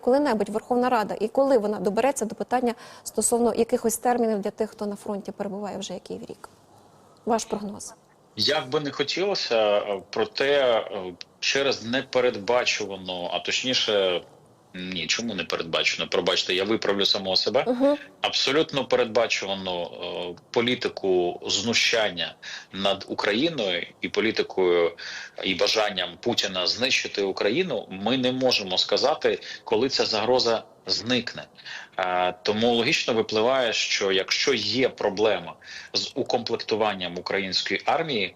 коли-небудь Верховна Рада і коли вона добереться до питання стосовно якихось термінів для тих, хто на фронті перебуває вже який рік? Ваш прогноз? Як би не хотілося, е, проте е, через непередбачувану, а точніше, ні, чому не передбачено? Пробачте, я виправлю самого себе. Угу. Абсолютно передбачувану е, політику знущання над Україною і політикою і бажанням Путіна знищити Україну. Ми не можемо сказати, коли ця загроза зникне. Е, тому логічно випливає, що якщо є проблема з укомплектуванням української армії.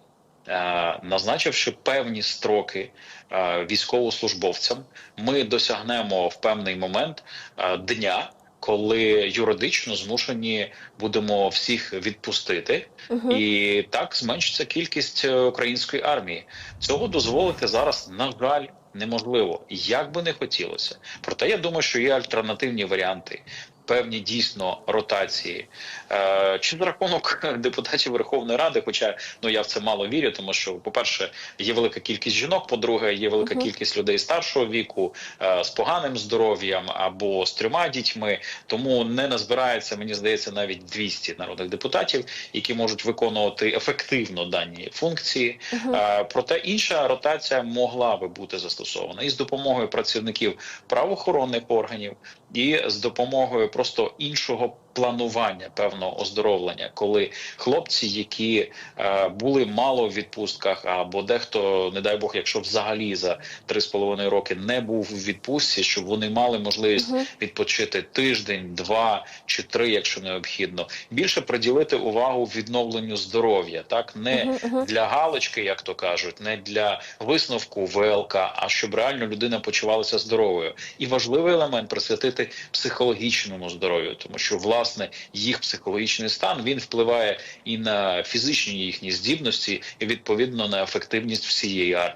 Е, Назначивши певні строки е, військовослужбовцям, ми досягнемо в певний момент е, дня, коли юридично змушені будемо всіх відпустити, Угу. і так зменшиться кількість української армії. Цього дозволити зараз, на жаль, неможливо, як би не хотілося. Проте я думаю, що є альтернативні варіанти. Певні дійсно ротації е, чи за рахунок депутатів Верховної Ради, хоча ну я в це мало вірю, тому що, по-перше, є велика кількість жінок, по-друге, є велика Мгм. кількість людей старшого віку е, з поганим здоров'ям або з трьома дітьми. Тому не назбирається, мені здається, навіть 200 народних депутатів, які можуть виконувати ефективно дані функції. Угу. Е, Проте інша ротація могла би бути застосована і з допомогою працівників правоохоронних органів, і з допомогою просто іншого планування певного оздоровлення, коли хлопці, які е, були мало в відпустках, або дехто, не дай Бог, якщо взагалі за 3,5 роки не був у відпустці, щоб вони мали можливість Угу. відпочити тиждень, два чи три, якщо необхідно, більше приділити увагу відновленню здоров'я, так не Угу. Для галочки, як то кажуть, не для висновку ВЛК, а щоб реально людина почувалася здоровою. І важливий елемент присвятити психологічному здоров'ю, тому що власне їх психологічний стан він впливає і на фізичні їхні здібності, і відповідно на ефективність всієї армії.